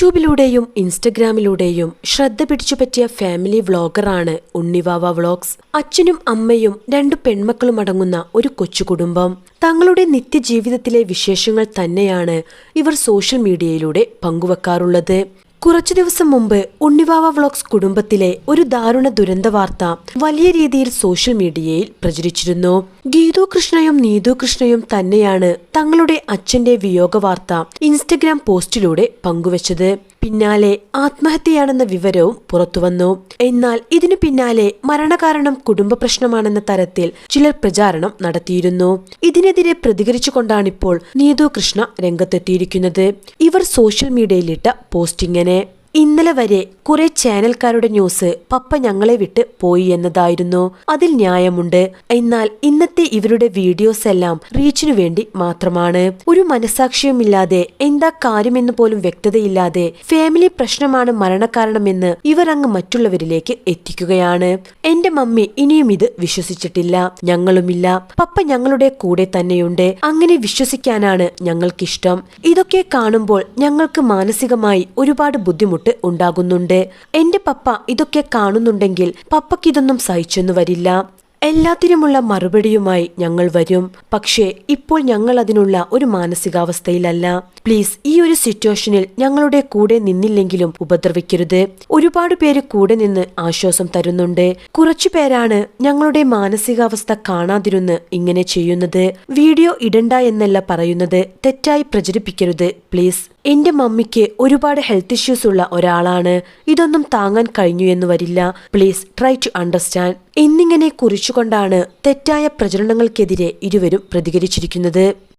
യൂട്യൂബിലൂടെയും ഇൻസ്റ്റഗ്രാമിലൂടെയും ശ്രദ്ധ പിടിച്ചുപറ്റിയ family വ്ളോഗറാണ് Unnivava vlogs. അച്ഛനും അമ്മയും രണ്ടു പെൺമക്കളും അടങ്ങുന്ന ഒരു കൊച്ചു കുടുംബം. തങ്ങളുടെ നിത്യജീവിതത്തിലെ വിശേഷങ്ങൾ തന്നെയാണ് ഇവർ സോഷ്യൽ മീഡിയയിലൂടെ പങ്കുവെക്കാറുള്ളത്. കുറച്ചു ദിവസം മുമ്പ് ഉണ്ണിവാവ വ്ളോഗ്സ് കുടുംബത്തിലെ ഒരു ദാരുണ ദുരന്ത വാർത്ത വലിയ രീതിയിൽ സോഷ്യൽ മീഡിയയിൽ പ്രചരിച്ചിരുന്നു. ഗീതു കൃഷ്ണയും നീതു കൃഷ്ണയും തന്നെയാണ് തങ്ങളുടെ അച്ഛന്റെ വിയോഗ വാർത്ത ഇൻസ്റ്റഗ്രാം പോസ്റ്റിലൂടെ പങ്കുവച്ചത്. പിന്നാലെ ആത്മഹത്യയാണെന്ന വിവരവും പുറത്തുവന്നു. എന്നാൽ ഇതിനു പിന്നാലെ മരണകാരണം കുടുംബ പ്രശ്നമാണെന്ന തരത്തിൽ ചിലർ പ്രചാരണം നടത്തിയിരുന്നു. ഇതിനെതിരെ പ്രതികരിച്ചുകൊണ്ടാണിപ്പോൾ നീതു കൃഷ്ണ രംഗത്തെത്തിയിരിക്കുന്നത്. ഇവർ സോഷ്യൽ മീഡിയയിലിട്ട പോസ്റ്റിങ്ങനെ. ഇന്നലെ വരെ കുറെ ചാനൽക്കാരുടെ ന്യൂസ് പപ്പ ഞങ്ങളെ വിട്ട് പോയി എന്നതായിരുന്നു. അതിൽ ന്യായമുണ്ട്. എന്നാൽ ഇന്നത്തെ ഇവരുടെ വീഡിയോസ് എല്ലാം റീച്ചിനു വേണ്ടി മാത്രമാണ്. ഒരു മനസാക്ഷിയുമില്ലാതെ എന്താ കാര്യമെന്ന് പോലും വ്യക്തതയില്ലാതെ ഫാമിലി പ്രശ്നമാണ് മരണകാരണമെന്ന് ഇവർ അങ്ങ് മറ്റുള്ളവരിലേക്ക് എത്തിക്കുകയാണ്. എന്റെ മമ്മി ഇനിയും ഇത് വിശ്വസിച്ചിട്ടില്ല. ഞങ്ങളുമില്ല. പപ്പ ഞങ്ങളുടെ കൂടെ തന്നെയുണ്ട്. അങ്ങനെ വിശ്വസിക്കാനാണ് ഞങ്ങൾക്കിഷ്ടം. ഇതൊക്കെ കാണുമ്പോൾ ഞങ്ങൾക്ക് മാനസികമായി ഒരുപാട് ബുദ്ധിമുട്ട് ഉണ്ടാകുന്നുണ്ട്. എന്റെ പപ്പ ഇതൊക്കെ കാണുന്നുണ്ടെങ്കിൽ പപ്പക്കിതൊന്നും സഹിച്ചെന്നു വരില്ല. എല്ലാത്തിനുമുള്ള മറുപടിയുമായി ഞങ്ങൾ വരും. പക്ഷേ ഇപ്പോൾ ഞങ്ങൾ അതിനുള്ള ഒരു മാനസികാവസ്ഥയിലല്ല. പ്ലീസ് ഈ ഒരു സിറ്റുവേഷനിൽ ഞങ്ങളുടെ കൂടെ നിന്നില്ലെങ്കിലും ഉപദ്രവിക്കരുത്. ഒരുപാട് പേര് കൂടെ നിന്ന് ആശ്വാസം തരുന്നുണ്ട്. കുറച്ചു പേരാണ് ഞങ്ങളുടെ മാനസികാവസ്ഥ കാണാതിരുന്ന് ഇങ്ങനെ ചെയ്യുന്നത്. വീഡിയോ ഇടണ്ട എന്നല്ല പറയുന്നത്. തെറ്റായി പ്രചരിപ്പിക്കരുത്. പ്ലീസ്. എന്റെ മമ്മിക്ക് ഒരുപാട് ഹെൽത്ത് ഇഷ്യൂസ് ഉള്ള ഒരാളാണ്. ഇതൊന്നും താങ്ങാൻ കഴിഞ്ഞു എന്ന് വരില്ല. പ്ലീസ് ട്രൈ ടു അണ്ടർസ്റ്റാൻഡ് എന്നിങ്ങനെ കുറിച്ചുകൊണ്ടാണ് തെറ്റായ പ്രചരണങ്ങൾക്കെതിരെ ഇരുവരും പ്രതികരിച്ചിരിക്കുന്നത്.